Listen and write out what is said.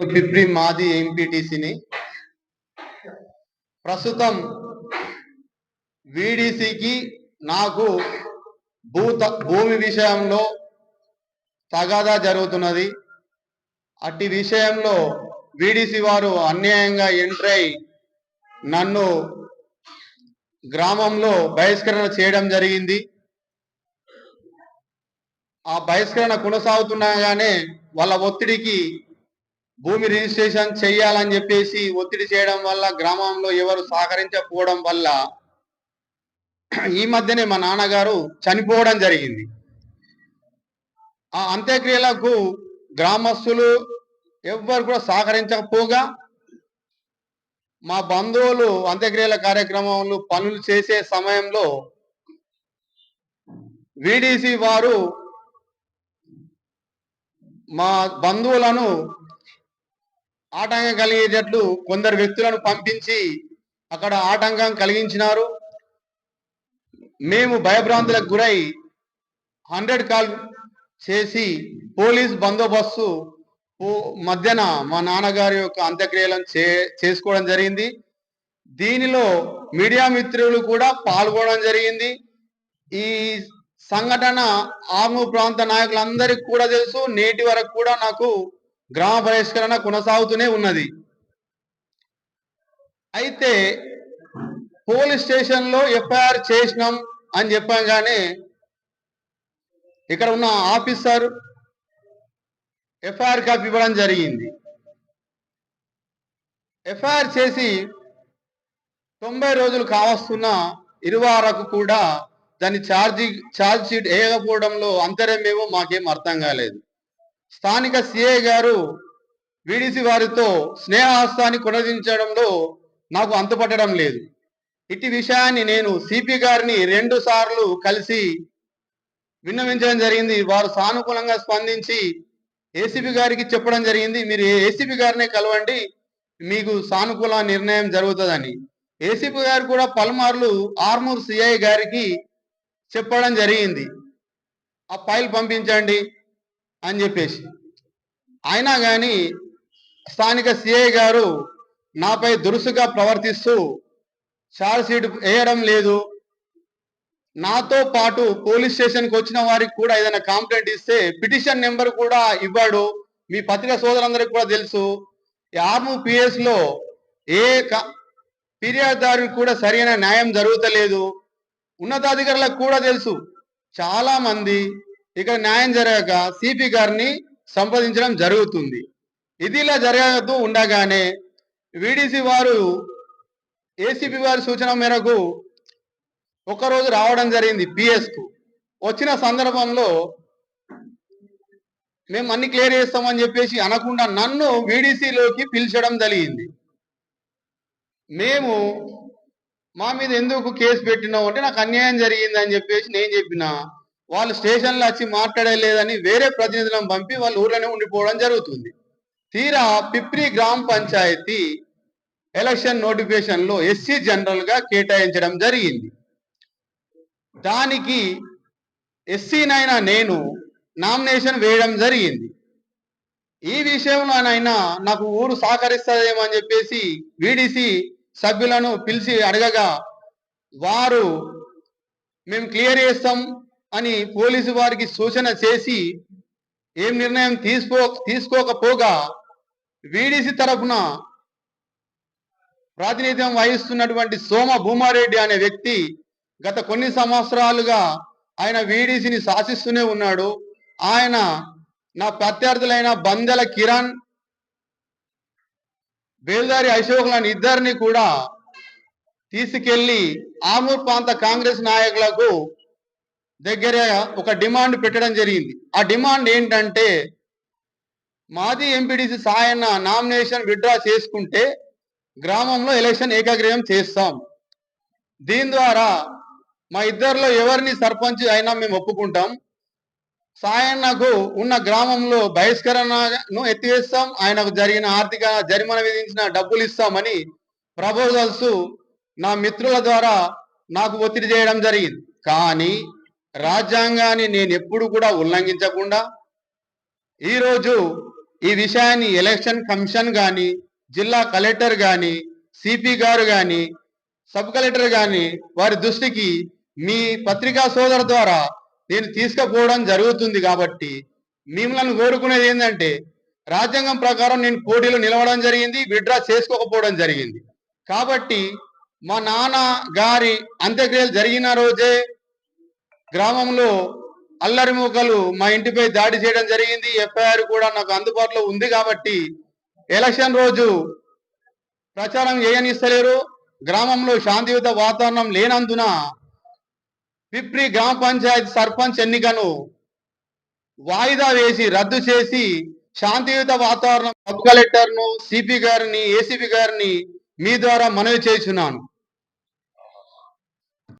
పిప్రి మాది ఎంపీటీసీని ప్రస్తుతం వీడీసీకి నాకు భూత భూమి విషయంలో తగాదా జరుగుతున్నది. అట్టి విషయంలో వీడీసీ వారు అన్యాయంగా ఎంటర్ అయి నన్ను గ్రామంలో బహిష్కరణ చేయడం జరిగింది. ఆ బహిష్కరణ కొనసాగుతుండగానే వాళ్ళ ఒత్తిడికి భూమి రిజిస్ట్రేషన్ చేయాలని చెప్పేసి ఒత్తిడి చేయడం వల్ల గ్రామంలో ఎవరు సహకరించకపోవడం వల్ల ఈ మధ్యనే మా నాన్నగారు చనిపోవడం జరిగింది. ఆ అంత్యక్రియలకు గ్రామస్తులు ఎవ్వరు కూడా సహకరించకపోగా మా బంధువులు అంత్యక్రియల కార్యక్రమంలో పనులు చేసే సమయంలో విడిసి వారు మా బంధువులను ఆటంకం కలిగేటట్లు కొందరు వ్యక్తులను పంపించి అక్కడ ఆటంకం కలిగించినారు. మేము భయభ్రాంతులకు గురై హండ్రెడ్ కాల్ చేసి పోలీస్ బందోబస్తు ఓ- మధ్యన మా నాన్నగారి యొక్క అంత్యక్రియలను చే చేసుకోవడం జరిగింది. దీనిలో మీడియా మిత్రులు కూడా పాల్గొనడం జరిగింది. ఈ సంఘటన ఆము ప్రాంత నాయకులందరికీ కూడా తెలుసు. నేటి వరకు కూడా నాకు గ్రామ బహిష్కరణ కొనసాగుతూనే ఉన్నది. అయితే పోలీస్ స్టేషన్లో ఎఫ్ఐఆర్ చేసినాం అని చెప్పగానే ఇక్కడ ఉన్న ఆఫీసర్ ఎఫ్ఐఆర్ కాపీ ఇవ్వడం జరిగింది. ఎఫ్ఐఆర్ చేసి తొంభై రోజులు కావస్తున్న ఇరువారకు కూడా దాని ఛార్జీ ఛార్జ్ షీట్ వేయకపోవడంలో అంతరమేమో మాకేం అర్థం కాలేదు. స్థానిక సిఐ గారు విడిసి వారితో స్నేహహస్తాన్ని కొనదించడంలో నాకు అంతుపట్టడం లేదు. ఇట్టి విషయాన్ని నేను సిపి గారిని రెండు సార్లు కలిసి విన్నవించడం జరిగింది. వారు సానుకూలంగా స్పందించి ఏసీబీ గారికి చెప్పడం జరిగింది. మీరు ఏసీబీ గారినే కలవండి. మీకు సానుకూల నిర్ణయం జరుగుతుందని. ఏసీపీ గారు కూడా పలుమార్లు ఆర్మూర్ సిఐ గారికి చెప్పడం జరిగింది. ఆ ఫైల్ పంపించండి. అని చెప్పేసి. అయినా కానీ స్థానిక సిఐ గారు నాపై దురుసుగా ప్రవర్తిస్తూ ఛార్జ్ వేయడం లేదు. నాతో పాటు పోలీస్ స్టేషన్కి వచ్చిన వారికి కూడా ఏదైనా కంప్లైంట్ ఇస్తే పిటిషన్ నెంబర్ కూడా ఇవ్వడు. మీ పత్రిక సోదరులందరికీ కూడా తెలుసు. ఆర్ము లో ఏ క- ఫిర్యాదుదారునికి కూడా సరైన న్యాయం జరుగుతలేదు. ఉన్నతాధికారులకు కూడా తెలుసు. చాలా మంది ఇక్కడ న్యాయం జరగక సిపి గారిని సంప్రదించడం జరుగుతుంది. ఇది ఇలా జరగదు ఉండగానే విడిసి వారు ఏసీపీ వారి సూచన మేరకు ఒకరోజు రావడం జరిగింది పిఎస్కు. వచ్చిన సందర్భంలో మేము అన్ని క్లియర్ చేస్తామని చెప్పేసి అనకుండా నన్ను వీడీసీలోకి పిలిచడం జరిగింది. మేము మా మీద ఎందుకు కేసు పెట్టినావు అంటే నాకు అన్యాయం జరిగింది అని చెప్పేసి నేను చెప్పిన. వాళ్ళు స్టేషన్లో వచ్చి మాట్లాడలేదని వేరే ప్రతినిధులను పంపి వాళ్ళు ఊర్లోనే ఉండిపోవడం జరుగుతుంది. తీరా పిప్రి గ్రామ పంచాయతీ ఎలక్షన్ నోటిఫికేషన్లో ఎస్సీ జనరల్గా కేటాయించడం జరిగింది. దానికి ఎస్సీనైనా నేను నామినేషన్ వేయడం జరిగింది. ఈ విషయంలోనైనా నాకు ఊరు సహకరిస్తుందేమో అని చెప్పేసి వీడిసి సభ్యులను పిలిచి అడగగా వారు మేము క్లియర్ చేస్తాం అని పోలీసు వారికి సూచన చేసి ఏం నిర్ణయం తీసుకో తీసుకోకపోగా వీడిసి తరఫున ప్రాతినిధ్యం వహిస్తున్నటువంటి సోమ భూమారెడ్డి అనే వ్యక్తి గత కొన్ని సంవత్సరాలుగా ఆయన వీడీసీని శాసిస్తూనే ఉన్నాడు. ఆయన నా ప్రత్యర్థులైన బందెల కిరణ్ బేల్దారి అశోక్లను ఇద్దరిని కూడా తీసుకెళ్ళి ఆమూర్ ప్రాంత కాంగ్రెస్ నాయకులకు దగ్గర ఒక డిమాండ్ పెట్టడం జరిగింది. ఆ డిమాండ్ ఏంటంటే మాజీ ఎంపీడీసీ సాయన్న నామినేషన్ విత్డ్రా చేసుకుంటే గ్రామంలో ఎలక్షన్ ఏకాగ్రయం చేస్తాం. దీని ద్వారా మా ఇద్దరిలో ఎవరిని సర్పంచ్ అయినా మేము ఒప్పుకుంటాం. సాయన్నకు ఉన్న గ్రామంలో బహిష్కరణను ఎత్తివేస్తాం. ఆయనకు జరిగిన ఆర్థిక జరిమానా విధించిన డబ్బులు ఇస్తామని ప్రపోజల్స్ నా మిత్రుల ద్వారా నాకు ఒత్తిడి చేయడం జరిగింది. కానీ రాజ్యాంగాన్ని నేను ఎప్పుడు కూడా ఉల్లంఘించకుండా ఈరోజు ఈ విషయాన్ని ఎలక్షన్ కమిషన్ కానీ జిల్లా కలెక్టర్ కానీ సిపి గారు కానీ సబ్ కలెక్టర్ కానీ వారి దృష్టికి మీ పత్రికా సోదరు ద్వారా నేను తీసుకుపోవడం జరుగుతుంది కాబట్టి మిమ్మల్ని కోరుకునేది ఏంటంటే రాజ్యాంగం ప్రకారం నేను పోటీలో నిలవడం జరిగింది విడ్డ్రా చేసుకోకపోవడం జరిగింది. కాబట్టి మా నాన్న గారి అంత్యక్రియలు జరిగిన రోజే గ్రామంలో అల్లరి మూకలు మా ఇంటిపై దాడి చేయడం జరిగింది. ఎఫ్ఐఆర్ కూడా నాకు అందుబాటులో ఉంది కాబట్టి ఎలక్షన్ రోజు ప్రచారం చేయనిస్తలేరు. గ్రామంలో శాంతియుత వాతావరణం లేనందున పిప్రి గ్రామ పంచాయతీ సర్పంచ్ ఎన్నికను వాయిదా వేసి రద్దు చేసి శాంతియుత వాతావరణం సబ్ కలెక్టర్ను సిపి గారిని ఏసీపీ గారిని మీ ద్వారా మనవి చేస్తున్నాను.